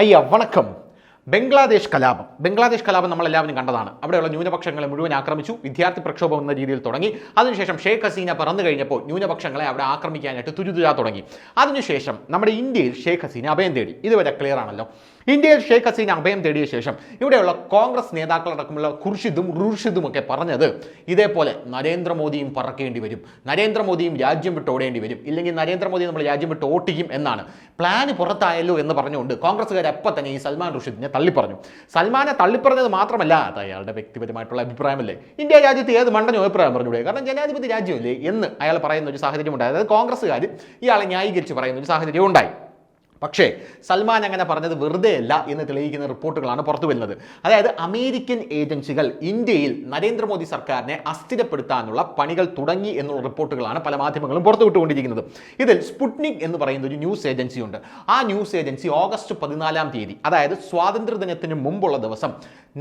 ஐயா வணக்கம். ബംഗ്ലാദേശ് കലാപം. ബംഗ്ലാദേശ് കലാപം നമ്മൾ എല്ലാവരും കണ്ടതാണ്. അവിടെയുള്ള ന്യൂനപക്ഷങ്ങളെ മുഴുവൻ ആക്രമിച്ചു. വിദ്യാർത്ഥി പ്രക്ഷോഭം എന്ന രീതിയിൽ തുടങ്ങി. അതിനുശേഷം ഷേഖ് ഹസീന പറന്നു കഴിഞ്ഞപ്പോൾ ന്യൂനപക്ഷങ്ങളെ അവിടെ ആക്രമിക്കാനായിട്ട് തുരുതുരാ തുടങ്ങി. അതിനുശേഷം നമ്മുടെ ഇന്ത്യയിൽ ഷേഖ് ഹസീന അഭയം തേടി. ഇതുവരെ ക്ലിയർ ആണല്ലോ. ഇന്ത്യയിൽ ഷേഖ് ഹസീന അഭയം തേടിയ ശേഷം ഇവിടെയുള്ള കോൺഗ്രസ് നേതാക്കളടക്കമുള്ള ഖുർഷിദും റുർഷിദും ഒക്കെ പറഞ്ഞത് ഇതേപോലെ നരേന്ദ്രമോദിയും പറക്കേണ്ടി വരും. നരേന്ദ്രമോദിയും രാജ്യം വിട്ട് ഓടേണ്ടി വരും. ഇല്ലെങ്കിൽ നരേന്ദ്രമോദി നമ്മൾ രാജ്യം വിട്ട് ഓട്ടിക്കും എന്നാണ്. പ്ലാന് പുറത്തായല്ലോ എന്ന് പറഞ്ഞുകൊണ്ട് കോൺഗ്രസ്സുകാർ അപ്പം തന്നെ ഈ സൽമാൻ റുഷിദിനെ തള്ളിപ്പറഞ്ഞു. സൽമാനെ തള്ളിപ്പറഞ്ഞത് മാത്രമല്ല അത് അയാളുടെ വ്യക്തിപരമായിട്ടുള്ള അഭിപ്രായമല്ലേ? ഇന്ത്യ രാജ്യത്ത് ഏത് മണ്ടനും അഭിപ്രായം പറഞ്ഞുകൂടെ? കാരണം ജനാധിപത്യ രാജ്യമല്ലേ എന്ന് അയാൾ പറയുന്ന ഒരു സാഹചര്യം ഉണ്ടായി അതായത് കോൺഗ്രസ്സുകാർ ഇയാളെ ന്യായീകരിച്ച് പറയുന്ന ഒരു സാഹചര്യം ഉണ്ടായി പക്ഷേ സൽമാൻ അങ്ങനെ പറഞ്ഞത് വെറുതെ അല്ല എന്ന് തെളിയിക്കുന്ന റിപ്പോർട്ടുകളാണ് പുറത്തു വരുന്നത്. അതായത് അമേരിക്കൻ ഏജൻസികൾ ഇന്ത്യയിൽ നരേന്ദ്രമോദി സർക്കാരിനെ അസ്ഥിരപ്പെടുത്താനുള്ള പണികൾ തുടങ്ങി എന്നുള്ള റിപ്പോർട്ടുകളാണ് പല മാധ്യമങ്ങളും പുറത്തുവിട്ടുകൊണ്ടിരിക്കുന്നത് ഇതിൽ സ്പുട്നിക് എന്ന് പറയുന്ന ഒരു ന്യൂസ് ഏജൻസി ഉണ്ട് ആ ന്യൂസ് ഏജൻസി ഓഗസ്റ്റ് പതിനാലാം തീയതി അതായത് സ്വാതന്ത്ര്യദിനത്തിന് മുമ്പുള്ള ദിവസം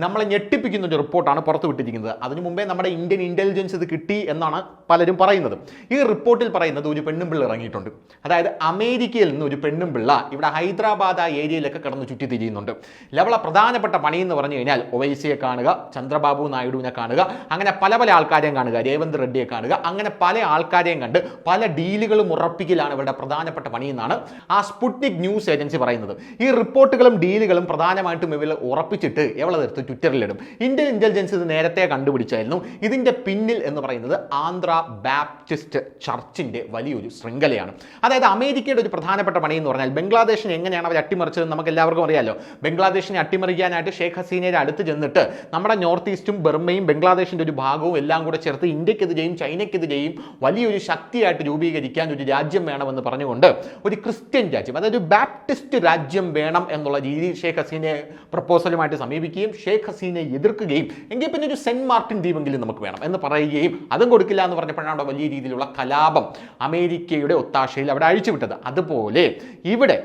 നമ്മളെ ഞെട്ടിപ്പിക്കുന്ന ഒരു റിപ്പോർട്ടാണ് പുറത്തുവിട്ടിരിക്കുന്നത് അതിനു മുമ്പേ നമ്മുടെ ഇന്ത്യൻ ഇന്റലിജൻസ് ഇത് കിട്ടി എന്നാണ് പലരും പറയുന്നത്. ഈ റിപ്പോർട്ടിൽ പറയുന്നത് ഒരു പെണ്ണും പിള്ള ഇറങ്ങിയിട്ടുണ്ട്. അതായത് അമേരിക്കയിൽ നിന്ന് ഒരു പെണ്ണുമ്പിള്ള ഇവിടെ ഹൈദരാബാദ് ആ ഏരിയയിലൊക്കെ കിടന്ന് ചുറ്റി തിരിയുന്നുണ്ട്. ലവള പ്രധാനപ്പെട്ട പണി എന്ന് പറഞ്ഞു കഴിഞ്ഞാൽ ഒവൈസിയെ കാണുക ചന്ദ്രബാബു നായിഡുവിനെ കാണുക അങ്ങനെ പല പല ആൾക്കാരെയും കാണുക രേവന്ത് റെഡ്ഡിയെ കാണുക അങ്ങനെ പല ആൾക്കാരെയും കണ്ട് പല ഡീലുകളും ഉറപ്പിക്കലാണ് ഇവരുടെ പ്രധാനപ്പെട്ട പണി എന്നാണ് ആ സ്പുട്നിക് ന്യൂസ് ഏജൻസി പറയുന്നത്. ഈ റിപ്പോർട്ടുകളും ഡീലുകളും പ്രധാനമായിട്ടും ഇവർ ഉറപ്പിച്ചിട്ട് എവളെടുത്ത് ട്വിറ്ററിലിടും. ഇന്ത്യൻ ഇന്റലിജൻസ് ഇത് നേരത്തെ കണ്ടുപിടിച്ചായിരുന്നു. ഇതിന്റെ പിന്നിൽ എന്ന് പറയുന്നത് ആന്ധ്ര ബാപ്റ്റിസ്റ്റ് ചർച്ചിന്റെ വലിയൊരു ശൃംഖലയാണ്. അതായത് അമേരിക്കയുടെ ഒരു പ്രധാനപ്പെട്ട പണി എന്ന് പറഞ്ഞാൽ ബംഗ്ലാദേശിനെ എങ്ങനെയാണ് അവർ അട്ടിമറിച്ചത് നമുക്ക് എല്ലാവർക്കും അറിയാലോ. ബംഗ്ലാദേശിനെ അട്ടിമറിക്കാനായിട്ട് ഷേഖ് ഹസീനയുടെ അടുത്ത് ചെന്നിട്ട് നമ്മുടെ നോർത്ത് ഈസ്റ്റും ബർമയും ബംഗ്ലാദേശിന്റെ ഒരു ഭാഗവും എല്ലാം കൂടെ ചേർത്ത് ഇന്ത്യക്കെതിരെയും ചൈനയ്ക്കെതിരെയും വലിയൊരു ശക്തിയായിട്ട് രൂപീകരിക്കാൻ ഒരു രാജ്യം വേണമെന്ന് പറഞ്ഞുകൊണ്ട് ഒരു ക്രിസ്ത്യൻ രാജ്യം അതായത് ഒരു ബാപ്റ്റിസ്റ്റ് രാജ്യം വേണം എന്നുള്ള രീതിയിൽ ഷേഖ് ഹസീനെ പ്രപ്പോസലുമായിട്ട് സമീപിക്കുകയും ഷേഖ് ഹസീനെ എതിർക്കുകയും എങ്കിൽ പിന്നെ ഒരു സെന്റ് മാർട്ടിൻ ദ്വീപെങ്കിലും നമുക്ക് വേണം എന്ന് പറയുകയും അതും കൊടുക്കില്ല എന്ന് പറഞ്ഞപ്പോഴാണ് അവിടെ വലിയ രീതിയിലുള്ള കലാപം അമേരിക്കയുടെ ഒത്താശയിൽ അവിടെ അഴിച്ചുവിട്ടത്. അതുപോലെ ഇവിടെ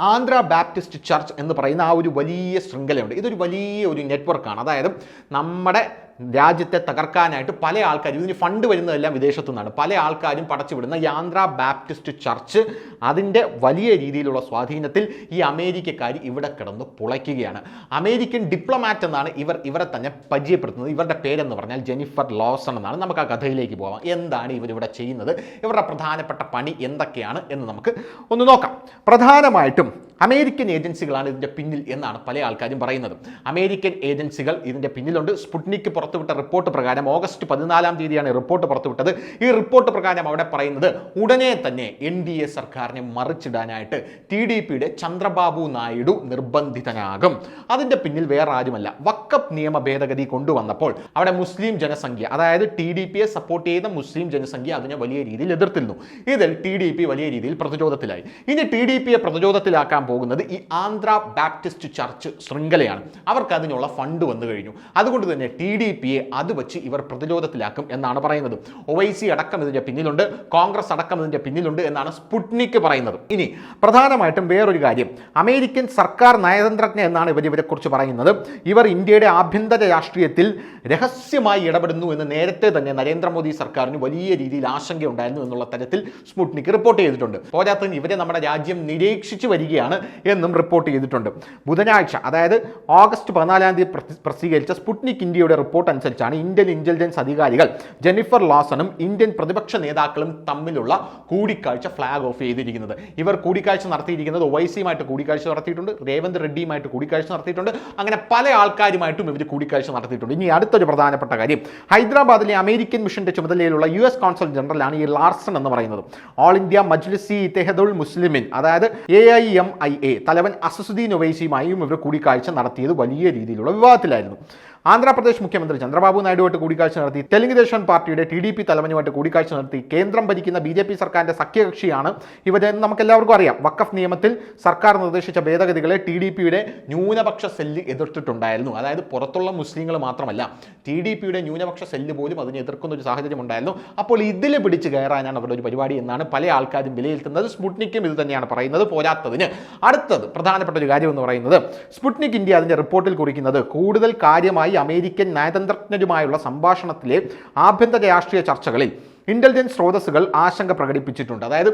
ആന്ധ്ര ബാപ്റ്റിസ്റ്റ് ചർച്ച് എന്ന് പറയുന്ന ആ ഒരു വലിയ ശൃംഖലയുണ്ട്. ഇതൊരു വലിയ ഒരു നെറ്റ്വർക്കാണ്. അതായത് നമ്മുടെ രാജ്യത്തെ തകർക്കാനായിട്ട് പല ആൾക്കാരും ഇതിന് ഫണ്ട് വരുന്നതെല്ലാം വിദേശത്തു നിന്നാണ്. പല ആൾക്കാരും പടച്ചുവിടുന്ന യാന്ത്ര ബാപ്റ്റിസ്റ്റ് ചർച്ച് അതിന്റെ വലിയ രീതിയിലുള്ള സ്വാധീനത്തിൽ ഈ അമേരിക്കക്കാർ ഇവിടെ കിടന്ന് പുളയ്ക്കുകയാണ്. അമേരിക്കൻ ഡിപ്ലോമാറ്റ് എന്നാണ് ഇവർ ഇവരെ തന്നെ പരിചയപ്പെടുത്തുന്നത്. ഇവരുടെ പേരെന്ന് പറഞ്ഞാൽ ജെനിഫർ ലോസൺ എന്നാണ്. നമുക്ക് ആ കഥയിലേക്ക് പോകാം എന്താണ് ഇവരിവിടെ ചെയ്യുന്നത്? ഇവരുടെ പ്രധാനപ്പെട്ട പണി എന്തൊക്കെയാണ് എന്ന് നമുക്ക് ഒന്ന് നോക്കാം. പ്രധാനമായിട്ടും അമേരിക്കൻ ഏജൻസികളാണ് ഇതിന്റെ പിന്നിൽ എന്നാണ് പല ആൾക്കാരും പറയുന്നത്. അമേരിക്കൻ ഏജൻസികൾ ഇതിന്റെ പിന്നിലുണ്ട്. സ്പുട്നിക്ക് പുറത്തുവിട്ട റിപ്പോർട്ട് പ്രകാരം ഓഗസ്റ്റ് പതിനാലാം തീയതിയാണ് റിപ്പോർട്ട് പുറത്തുവിട്ടത്. ഈ റിപ്പോർട്ട് പ്രകാരം അവിടെ പറയുന്നത് ഉടനെ തന്നെ എൻ ഡി എ സർക്കാരിനെ മറിച്ചിടാനായിട്ട് ടി ഡി പിയുടെ ചന്ദ്രബാബു നായിഡു നിർബന്ധിതനാകും. അതിന്റെ പിന്നിൽ വേറെ ആരുമല്ല. വക്കപ്പ് നിയമ ഭേദഗതി കൊണ്ടുവന്നപ്പോൾ അവിടെ മുസ്ലിം ജനസംഖ്യ അതായത് ടി ഡി പിയെ സപ്പോർട്ട് ചെയ്ത മുസ്ലിം ജനസംഖ്യ അതിനെ വലിയ രീതിയിൽ എതിർത്തിരുന്നു. ഇതിൽ ടി ഡി പി വലിയ രീതിയിൽ പ്രതിരോധത്തിലായി. ഇനി ടി ഡി പിയെ പ്രതിരോധത്തിലാക്കാൻ പോകുന്നത് ഈ ആന്ധ്ര ബാപ്റ്റിസ്റ്റ് ചർച്ച് ശൃംഖലയാണ്. അവർക്ക് അതിനുള്ള ഫണ്ട് വന്നു കഴിഞ്ഞു. അതുകൊണ്ട് തന്നെ ടി ഡി പിയെ അത് വെച്ച് ഇവർ പ്രതിരോധത്തിലാക്കും എന്നാണ് പറയുന്നത്. ഒവൈസി അടക്കം ഇതിന്റെ പിന്നിലുണ്ട് കോൺഗ്രസ് അടക്കം ഇതിന്റെ പിന്നിലുണ്ട് എന്നാണ് സ്പുട്നിക്ക് പറയുന്നത്. ഇനി പ്രധാനമായിട്ടും വേറൊരു കാര്യം. അമേരിക്കൻ സർക്കാർ നയതന്ത്രജ്ഞ എന്നാണ് ഇവർ ഇവരെക്കുറിച്ച് പറയുന്നത്. ഇവർ ഇന്ത്യയുടെ ആഭ്യന്തര രാഷ്ട്രീയത്തിൽ രഹസ്യമായി ഇടപെടുന്നു എന്ന് നേരത്തെ തന്നെ നരേന്ദ്രമോദി സർക്കാരിന് വലിയ രീതിയിൽ ആശങ്കയുണ്ടായിരുന്നു എന്നുള്ള തരത്തിൽ സ്പുട്നിക്ക് റിപ്പോർട്ട് ചെയ്തിട്ടുണ്ട്. പോരാത്തതിന് ഇവരെ നമ്മുടെ രാജ്യം നിരീക്ഷിച്ചു വരികയാണ് എന്നും റിപ്പോർട്ട് ചെയ്തിട്ടുണ്ട്. ബുധനാഴ്ച അതായത് ഓഗസ്റ്റ് പതിനാലാം തീയതി പ്രസിദ്ധീകരിച്ച സ്പുട്നിക് ഇന്ത്യയുടെ റിപ്പോർട്ട് അനുസരിച്ചാണ് ഇന്ത്യൻ ഇന്റലിജൻസ് അധികാരികൾ ജെനിഫർ ലോസണും ഇന്ത്യൻ പ്രതിപക്ഷ നേതാക്കളും തമ്മിലുള്ള കൂടിക്കാഴ്ച ഫ്ലാഗ് ഓഫ് ചെയ്തിരിക്കുന്നത്. ഇവർ കൂടിക്കാഴ്ച നടത്തിയിരിക്കുന്നത് ഒവൈസിയുമായിട്ട് കൂടിക്കാഴ്ച നടത്തിയിട്ടുണ്ട് രേവന്ത് റെഡ്ഡിയുമായിട്ട് കൂടിക്കാഴ്ച നടത്തിയിട്ടുണ്ട്. അങ്ങനെ പല ആൾക്കാരുമായിട്ടും ഇവർ കൂടിക്കാഴ്ച നടത്തിയിട്ടുണ്ട്. ഇനി അടുത്തൊരു പ്രധാനപ്പെട്ട കാര്യം. ഹൈദരാബാദിലെ അമേരിക്കൻ മിഷന്റെ ചുമതലയിലുള്ള യു എസ് കോൺസൽ ജനറലാണ് ഈ ലാർസൺ എന്ന് പറയുന്നത്. ഓൾ ഇന്ത്യ മജ്ലിസി തെഹദുൽ മുസ്ലിമിൻ അതായത് A I M I A തലവൻ അസസുദ്ദീൻ ഒവൈസിയുമായും ഇവർ കൂടിക്കാഴ്ച നടത്തിയത് വലിയ രീതിയിലുള്ള വിവാദത്തിലായിരുന്നു. ആന്ധ്രാപ്രദേശ് മുഖ്യമന്ത്രി ചന്ദ്രബാബു നായിഡുമായിട്ട് കൂടിക്കാഴ്ച നടത്തി. തെലുങ്ക് ദേശം പാർട്ടിയുടെ ടി ഡി പി തലവനുമായിട്ട് കൂടിക്കാഴ്ച നടത്തി. കേന്ദ്രം ഭരിക്കുന്ന ബി ജെ പി സർക്കാരിന്റെ സഖ്യകക്ഷിയാണ് ഇവരെന്ന് നമുക്ക് എല്ലാവർക്കും അറിയാം. വക്കഫ് നിയമത്തിൽ സർക്കാർ നിർദ്ദേശിച്ച ഭേദഗതികളെ ടി ഡി പിയുടെ ന്യൂനപക്ഷ സെല്ല് എതിർത്തിട്ടുണ്ടായിരുന്നു. അതായത് പുറത്തുള്ള മുസ്ലിങ്ങൾ മാത്രമല്ല ടി ഡി പിയുടെ ന്യൂനപക്ഷ സെല്ല് പോലും അതിനെ എതിർക്കുന്ന ഒരു സാഹചര്യം ഉണ്ടായിരുന്നു. അപ്പോൾ ഇതിൽ പിടിച്ച് കയറാനാണ് അവരുടെ ഒരു പരിപാടി എന്നാണ് പല ആൾക്കാരും വിലയിരുത്തുന്നത്. സ്പുട്നിക്കും ഇത് തന്നെയാണ് പറയുന്നത്. പോരാത്തതിന് അടുത്തത് പ്രധാനപ്പെട്ട ഒരു കാര്യം എന്ന് പറയുന്നത് സ്പുട്നിക് ഇന്ത്യ അതിന്റെ റിപ്പോർട്ടിൽ കുറിക്കുന്നത് കൂടുതൽ കാര്യമായി അമേരിക്കൻ നയതന്ത്രജ്ഞരുമായുള്ള സംഭാഷണത്തിലെ ആഭ്യന്തര രാഷ്ട്രീയ ചർച്ചകളിൽ ഇന്റലിജൻസ് സ്രോതസ്സുകൾ ആശങ്ക പ്രകടിപ്പിച്ചിട്ടുണ്ട്. അതായത്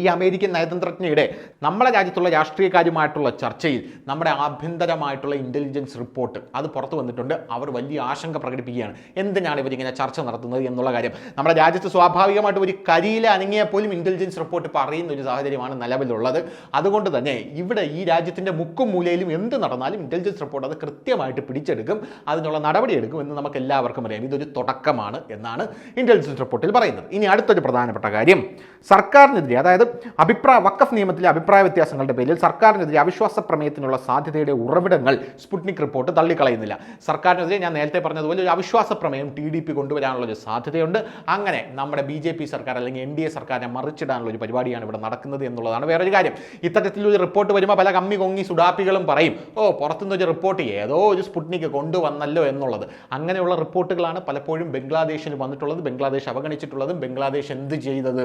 ഈ അമേരിക്കൻ നയതന്ത്രജ്ഞയുടെ നമ്മുടെ രാജ്യത്തുള്ള രാഷ്ട്രീയക്കാരുമായിട്ടുള്ള ചർച്ചയിൽ നമ്മുടെ ആഭ്യന്തരമായിട്ടുള്ള ഇന്റലിജൻസ് റിപ്പോർട്ട് അത് പുറത്തു വന്നിട്ടുണ്ട്. അവർ വലിയ ആശങ്ക പ്രകടിപ്പിക്കുകയാണ്. എന്തിനാണ് ഇവരിങ്ങനെ ചർച്ച നടത്തുന്നത് എന്നുള്ള കാര്യം. നമ്മുടെ രാജ്യത്ത് സ്വാഭാവികമായിട്ട് ഒരു കരിയില അനങ്ങിയാൽ പോലും ഇന്റലിജൻസ് റിപ്പോർട്ട് പറയുന്ന ഒരു സാഹചര്യമാണ് നിലവിലുള്ളത്. അതുകൊണ്ട് തന്നെ ഇവിടെ ഈ രാജ്യത്തിന്റെ മുക്കും മൂലയിലും എന്ത് നടന്നാലും ഇന്റലിജൻസ് റിപ്പോർട്ട് അത് കൃത്യമായിട്ട് പിടിച്ചെടുക്കും. അതിനുള്ള നടപടിയെടുക്കും എന്ന് നമുക്ക് എല്ലാവർക്കും അറിയാം. ഇതൊരു തുടക്കമാണ് എന്നാണ് ഇന്റലിജൻസ് റിപ്പോർട്ടിൽ പറയുന്നത്. ഇനി അടുത്തൊരു പ്രധാനപ്പെട്ട കാര്യം. സർക്കാരിനെതിരെ അതായത് അഭിപ്രായ വക്കഫ് നിയമത്തിലെ അഭിപ്രായ വ്യത്യാസങ്ങളുടെ പേരിൽ സർക്കാരിനെതിരെ അവിശ്വാസ പ്രമേയത്തിനുള്ള സാധ്യതയുടെ ഉറവിടങ്ങൾ സ്പുട്നിക് റിപ്പോർട്ട് തള്ളിക്കളയുന്നില്ല. സർക്കാരിനെതിരെ ഞാൻ നേരത്തെ പറഞ്ഞതുപോലെ ഒരു അവിശ്വാസ പ്രമേയം ടി ഡി പി കൊണ്ടുവരാനുള്ള ഒരു സാധ്യതയുണ്ട്. അങ്ങനെ നമ്മുടെ ബി ജെ പി സർക്കാർ അല്ലെങ്കിൽ എൻ ഡി എ സർക്കാരിനെ മറിച്ചിടാനുള്ള ഒരു പരിപാടിയാണ് ഇവിടെ നടക്കുന്നത് എന്നുള്ളതാണ് വേറൊരു കാര്യം. ഇത്തരത്തിലൊരു റിപ്പോർട്ട് വരുമ്പോൾ പല കമ്മി കൊങ്ങി സുഡാപ്പികളും പറയും ഓ പുറത്തുനിന്ന് ഒരു റിപ്പോർട്ട് ഏതോ ഒരു സ്പുട്നിക്ക് കൊണ്ടുവന്നല്ലോ എന്നുള്ളത്. അങ്ങനെയുള്ള റിപ്പോർട്ടുകളാണ് പലപ്പോഴും ബംഗ്ലാദേശിൽ വന്നിട്ടുള്ളത് ബംഗ്ലാദേശ് അവഗണിച്ചിട്ടുള്ളതും ബംഗ്ലാദേശ് എന്ത് ചെയ്തത്?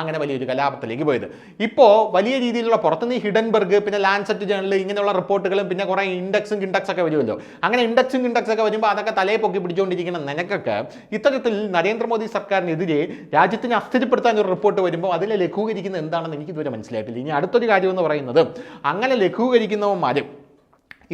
അങ്ങനെ വലിയൊരു കലാപത്തിലേക്ക് പോയത്. ഇപ്പോൾ വലിയ രീതിയിലുള്ള പുറത്തുനിന്ന് ഹിഡൻ ഹിഡൻബർഗ് പിന്നെ ലാൻസെറ്റ് ജേണൽ ഇങ്ങനെയുള്ള റിപ്പോർട്ടുകളും പിന്നെ കുറേ ഇൻഡെക്സും കിൻഡക്സ് ഒക്കെ വരുമല്ലോ. അങ്ങനെ ഇൻഡെക്സും കിൻഡക്സ് ഒക്കെ വരുമ്പോൾ അതൊക്കെ തലയെ പൊക്കി പിടിച്ചുകൊണ്ടിരിക്കുന്ന നിനക്കൊക്കെ ഇത്തരത്തിൽ നരേന്ദ്രമോദി സർക്കാരിനെതിരെ രാജ്യത്തിനെ അസ്ഥിരപ്പെടുത്താൻ ഒരു റിപ്പോർട്ട് വരുമ്പോൾ അതിലെ ലഘൂകരിക്കുന്ന എന്താണെന്ന് എനിക്ക് ഇതുവരെ മനസ്സിലായിട്ടില്ല. ഇനി അടുത്തൊരു കാര്യം എന്ന് പറയുന്നത് അങ്ങനെ ലഘൂകരിക്കുന്നവന്മാരും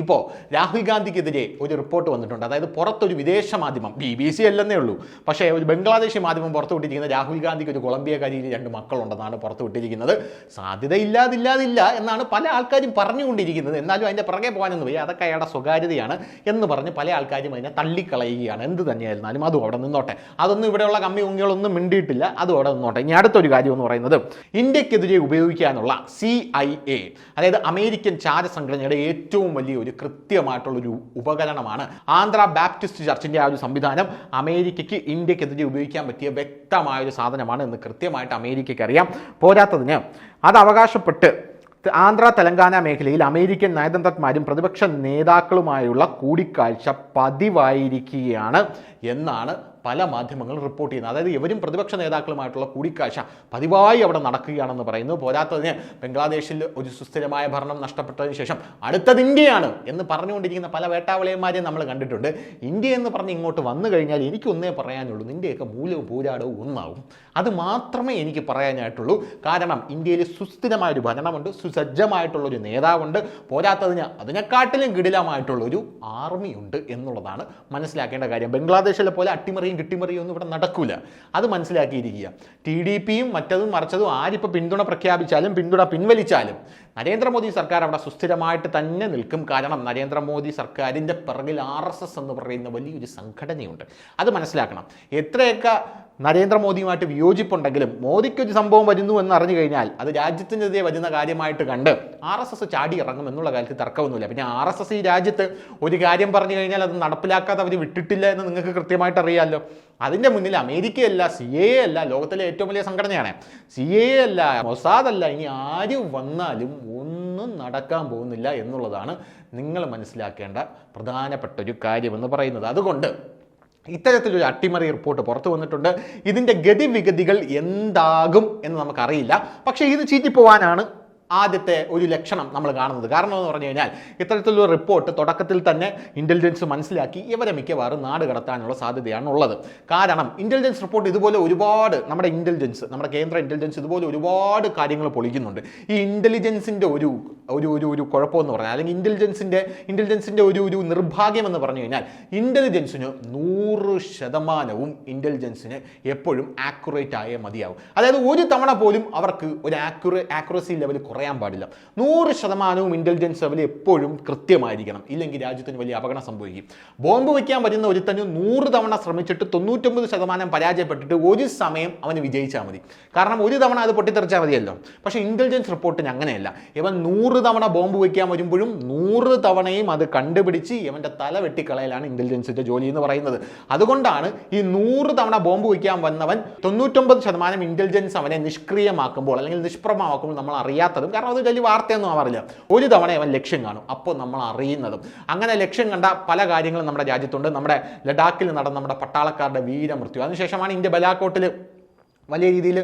ഇപ്പോൾ രാഹുൽ ഗാന്ധിക്കെതിരെ ഒരു റിപ്പോർട്ട് വന്നിട്ടുണ്ട്. അതായത് പുറത്തൊരു വിദേശ മാധ്യമം ബി ബി സി അല്ലെന്നേ ഉള്ളൂ. പക്ഷേ ഒരു ബംഗ്ലാദേശി മാധ്യമം പുറത്തു വിട്ടിരിക്കുന്നത് രാഹുൽ ഗാന്ധിക്ക് ഒരു കൊളംബിയക്കാരിയിൽ രണ്ട് മക്കളുണ്ടെന്നാണ് പുറത്തു വിട്ടിരിക്കുന്നത് സാധ്യതയില്ലാതില്ലാതില്ല എന്നാണ് പല ആൾക്കാരും പറഞ്ഞുകൊണ്ടിരിക്കുന്നത്. എന്നാലും അതിന്റെ പുറകെ പോകാനൊന്നും വയ്യ. അതൊക്കെ അയാളുടെ സ്വകാര്യതയാണ് എന്ന് പറഞ്ഞ് പല ആൾക്കാരും അതിനെ തള്ളിക്കളയുകയാണ്. എന്ത് തന്നെയായിരുന്നാലും അതും അവിടെ നിന്നോട്ടെ. അതൊന്നും ഇവിടെയുള്ള കമ്മി ഉങ്ങികളൊന്നും മിണ്ടിയിട്ടില്ല. അതും അവിടെ നിന്നോട്ടെ. ഇനി അടുത്തൊരു കാര്യം എന്ന് പറയുന്നത് ഇന്ത്യക്കെതിരെ ഉപയോഗിക്കാനുള്ള സി ഐ എ അതായത് അമേരിക്കൻ ചാര സംഘടനയുടെ ഏറ്റവും വലിയ ഒരു കൃത്യമായിട്ടുള്ളൊരു ഉപകരണമാണ്. ആന്ധ്ര ബാപ്റ്റിസ്റ്റ് ചർച്ചിന്റെ ആ ഒരു സംവിധാനം അമേരിക്കയ്ക്ക് ഇന്ത്യക്കെതിരെ ഉപയോഗിക്കാൻ പറ്റിയ വ്യക്തമായ ഒരു സാധനമാണ് എന്ന് കൃത്യമായിട്ട് അമേരിക്കയ്ക്ക് അറിയാം. പോരാത്തതിന് അത് അവകാശപ്പെട്ട് ആന്ധ്ര തെലങ്കാന മേഖലയിൽ അമേരിക്കൻ നയതന്ത്രജ്ഞന്മാരും പ്രതിപക്ഷ നേതാക്കളുമായുള്ള കൂടിക്കാഴ്ച പതിവായിരിക്കുകയാണ് എന്നാണ് പല മാധ്യമങ്ങളും റിപ്പോർട്ട് ചെയ്യുന്നത് അതായത് ഇവരും പ്രതിപക്ഷ നേതാക്കളുമായിട്ടുള്ള കൂടിക്കാഴ്ച പതിവായി അവിടെ നടക്കുകയാണെന്ന് പറയുന്നു. പോരാത്തതിന് ബംഗ്ലാദേശിൽ ഒരു സുസ്ഥിരമായ ഭരണം നഷ്ടപ്പെട്ടതിന് ശേഷം അടുത്തത് ഇന്ത്യയാണ് എന്ന് പറഞ്ഞുകൊണ്ടിരിക്കുന്ന പല വേട്ടാവളയന്മാരെയും നമ്മൾ കണ്ടിട്ടുണ്ട്. ഇന്ത്യ എന്ന് പറഞ്ഞ് ഇങ്ങോട്ട് വന്നു കഴിഞ്ഞാൽ എനിക്കൊന്നേ പറയാനുള്ളൂ നിന്റെയൊക്കെ മൂലവും പൂരാടവും ഒന്നാവും. അത് മാത്രമേ എനിക്ക് പറയാനായിട്ടുള്ളൂ. കാരണം ഇന്ത്യയിൽ സുസ്ഥിരമായൊരു ഭരണമുണ്ട് സുസജ്ജമായിട്ടുള്ളൊരു നേതാവുണ്ട്. പോരാത്തതിന് അതിനെക്കാട്ടിലും കിടിലമായിട്ടുള്ളൊരു ആർമിയുണ്ട് ആർമി എന്നുള്ളതാണ് മനസ്സിലാക്കേണ്ട കാര്യം. ബംഗ്ലാദേശിലെ പോലെ അട്ടിമറിയും കിട്ടിമറിയും ഒന്നും ഇവിടെ നടക്കൂല. അത് മനസ്സിലാക്കിയിരിക്കുക. ടി ഡി പിയും മറ്റതും മറിച്ചതും ആരിപ്പോൾ പിന്തുണ പ്രഖ്യാപിച്ചാലും പിന്തുണ പിൻവലിച്ചാലും നരേന്ദ്രമോദി സർക്കാർ അവിടെ സുസ്ഥിരമായിട്ട് തന്നെ നിൽക്കും. കാരണം നരേന്ദ്രമോദി സർക്കാരിന്റെ പിറകിൽ ആർ എസ് എസ് എന്ന് പറയുന്ന വലിയൊരു സംഘടനയുണ്ട്. അത് മനസ്സിലാക്കണം. എത്രയൊക്കെ നരേന്ദ്രമോദിയുമായിട്ട് വിയോജിപ്പുണ്ടെങ്കിലും മോദിക്കൊരു സംഭവം വരുന്നു എന്ന് അറിഞ്ഞു കഴിഞ്ഞാൽ അത് രാജ്യത്തിനെതിരെ വരുന്ന കാര്യമായിട്ട് കണ്ട് ആർ എസ് എസ് ചാടി ഇറങ്ങും എന്നുള്ള കാര്യത്തിൽ തർക്കമൊന്നുമില്ല. പിന്നെ ആർ എസ് എസ് ഈ രാജ്യത്ത് ഒരു കാര്യം പറഞ്ഞു കഴിഞ്ഞാൽ അത് നടപ്പിലാക്കാതെ അവർ വിട്ടിട്ടില്ല എന്ന് നിങ്ങൾക്ക് കൃത്യമായിട്ട് അറിയാമല്ലോ. അതിന്റെ മുന്നിൽ അമേരിക്കയല്ല സി എ അല്ല ലോകത്തിലെ ഏറ്റവും വലിയ സംഘടനയാണ്. സി എ അല്ല മൊസാദ് അല്ല ഇനി ആര് വന്നാലും ഒന്നും നടക്കാൻ പോകുന്നില്ല എന്നുള്ളതാണ് നിങ്ങൾ മനസ്സിലാക്കേണ്ട പ്രധാനപ്പെട്ട ഒരു കാര്യമെന്ന് പറയുന്നത്. അതുകൊണ്ട് ഇത്തരത്തിലൊരു അട്ടിമറി റിപ്പോർട്ട് പുറത്തു വന്നിട്ടുണ്ട്. ഇതിന്റെ ഗതിവിഗതികൾ എന്താകും എന്ന് നമുക്കറിയില്ല. പക്ഷേ ഇത് ചീറ്റിപ്പോവാനാണ് ആദ്യത്തെ ഒരു ലക്ഷണം നമ്മൾ കാണുന്നത്. കാരണം എന്ന് പറഞ്ഞു കഴിഞ്ഞാൽ ഇത്തരത്തിലൊരു റിപ്പോർട്ട് തുടക്കത്തിൽ തന്നെ ഇന്റലിജൻസ് മനസ്സിലാക്കി ഇവരെ മിക്കവാറും നാട് കടത്താനുള്ള സാധ്യതയാണ് ഉള്ളത് കാരണം ഇന്റലിജൻസ് റിപ്പോർട്ട് ഇതുപോലെ ഒരുപാട് നമ്മുടെ ഇന്റലിജൻസ് നമ്മുടെ കേന്ദ്ര ഇന്റലിജൻസ് ഇതുപോലെ ഒരുപാട് കാര്യങ്ങൾ പൊളിക്കുന്നുണ്ട്. ഈ ഇന്റലിജൻസിന്റെ ഒരു ഒരു ഒരു ഒരു കുഴപ്പമെന്ന് പറഞ്ഞാൽ അല്ലെങ്കിൽ ഇന്റലിജൻസിന്റെ ഇന്റലിജൻസിന്റെ ഒരു ഒരു നിർഭാഗ്യം എന്ന് പറഞ്ഞു കഴിഞ്ഞാൽ ഇന്റലിജൻസിന് നൂറ് ശതമാനവും ഇന്റലിജൻസിന് എപ്പോഴും ആക്യുറേറ്റ് ആയേ മതിയാവും. അതായത് ഒരു തവണ പോലും അവർക്ക് ഒരു ആക്യുറേ ആക്യുറസി ലെവൽ കുറയാൻ പാടില്ല. നൂറ് ശതമാനവും ഇന്റലിജൻസ് ലെവൽ എപ്പോഴും കൃത്യമായിരിക്കണം. ഇല്ലെങ്കിൽ രാജ്യത്തിന് വലിയ അപകടം സംഭവിക്കും. ബോംബ് വയ്ക്കാൻ വരുന്ന ഒരുത്തന് നൂറ് തവണ ശ്രമിച്ചിട്ട് തൊണ്ണൂറ്റൊമ്പത് ശതമാനം പരാജയപ്പെട്ടിട്ട് ഒരു സമയം അവന് വിജയിച്ചാൽ മതി. കാരണം ഒരു തവണ അത് പൊട്ടിത്തെറിച്ചാൽ മതിയല്ലോ. പക്ഷേ ഇന്റലിജൻസ് റിപ്പോർട്ടിന് അങ്ങനെയല്ല. ഇവൻ നൂറ് തവണ ബോംബ് വയ്ക്കാൻ വരുമ്പോഴും നൂറ് തവണയും അത് കണ്ടുപിടിച്ച് ഇവന്റെ തല വെട്ടിക്കളയലാണ് ഇന്റലിജൻസിന്റെ ജോലി എന്ന് പറയുന്നത്. അതുകൊണ്ടാണ് ഈ നൂറ് തവണ ബോംബ് വയ്ക്കാൻ വന്നവൻ തൊണ്ണൂറ്റൊമ്പത് ശതമാനം ഇന്റലിജൻസ് അവനെ നിഷ്ക്രിയമാക്കുമ്പോൾ അല്ലെങ്കിൽ നിഷ്പ്രഭമാക്കുമ്പോൾ നമ്മൾ അറിയാത്തതും കാരണം അത് വലിയ വാർത്തയൊന്നും ആവാറില്ല ഒരു തവണ അവൻ ലക്ഷ്യം കാണും. അപ്പോൾ നമ്മൾ അറിയുന്നതും. അങ്ങനെ ലക്ഷ്യം കണ്ട പല കാര്യങ്ങളും നമ്മുടെ രാജ്യത്തുണ്ട്. നമ്മുടെ ലഡാക്കിൽ നടന്ന നമ്മുടെ പട്ടാളക്കാരുടെ വീരമൃത്യു. അതിനുശേഷമാണ് ഇന്ത്യ ബലാക്കോട്ടിൽ വലിയ രീതിയിൽ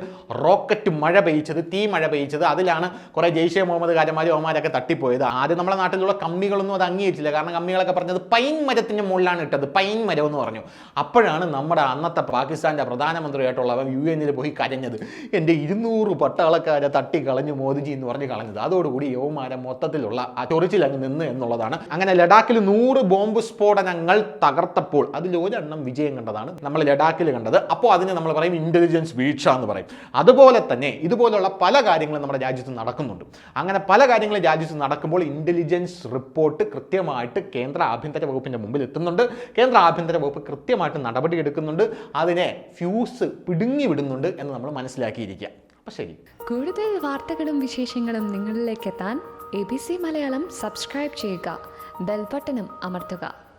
റോക്കറ്റ് മഴ പെയ്ച്ചത് തീ മഴ പെയ്ച്ചത് അതിലാണ് കുറേ ജെയ്ഷെ മുഹമ്മദ് കാര്യമാര് ഓമാരൊക്കെ തട്ടിപ്പോയത്. ആദ്യം നമ്മുടെ നാട്ടിലുള്ള കമ്മികളൊന്നും അത് അംഗീകരിച്ചില്ല. കാരണം കമ്മികളൊക്കെ പറഞ്ഞത് പൈൻ മരത്തിന്റെ മുകളിലാണ് ഇട്ടത്. പൈൻ മരം എന്ന് പറഞ്ഞു. അപ്പോഴാണ് നമ്മുടെ അന്നത്തെ പാകിസ്ഥാന്റെ പ്രധാനമന്ത്രിയായിട്ടുള്ളവൻ യു എന്നിൽ പോയി കരഞ്ഞത്. എന്റെ ഇരുന്നൂറ് പട്ടാളക്കാരെ തട്ടി കളഞ്ഞു മോദിജി എന്ന് പറഞ്ഞ് കളഞ്ഞത്. അതോടുകൂടി യവന്മാരെ മൊത്തത്തിലുള്ള ആ ചൊറിച്ചിൽ അങ്ങ് നിന്ന് എന്നുള്ളതാണ്. അങ്ങനെ ലഡാക്കിൽ നൂറ് ബോംബ് സ്ഫോടനങ്ങൾ തകർത്തപ്പോൾ അതിൽ ഒരെണ്ണം വിജയം കണ്ടതാണ് നമ്മൾ ലഡാക്കിൽ കണ്ടത്. അപ്പോൾ അതിന് നമ്മൾ പറയും ഇന്റലിജൻസ് വീഴ്ച എന്ന് പറയും. അതുപോലെ തന്നെ ഇതുപോലുള്ള പല കാര്യങ്ങളും നമ്മുടെ രാജ്യത്ത് നടക്കുന്നുണ്ട്. അങ്ങനെ പല കാര്യങ്ങളും രാജ്യത്ത് നടക്കുമ്പോൾ ഇന്റലിജൻസ് റിപ്പോർട്ട് കൃത്യമായിട്ട് കേന്ദ്ര ആഭ്യന്തര വകുപ്പിന്റെ മുമ്പിൽ എത്തുന്നുണ്ട്. കേന്ദ്ര ആഭ്യന്തര വകുപ്പ് കൃത്യമായിട്ട് നടപടി എടുക്കുന്നുണ്ട്. അതിനെ ഫ്യൂസ് പിടുങ്ങി വിടുന്നുണ്ട് എന്ന് നമ്മൾ മനസ്സിലാക്കിയിരിക്കുക. അപ്പം ശരി. കൂടുതൽ വാർത്തകളും വിശേഷങ്ങളും നിങ്ങളിലേക്ക് എത്താൻ A B C Malayalam subscribe ചെയ്യുക. ബെൽബട്ടനും അമർത്തുക.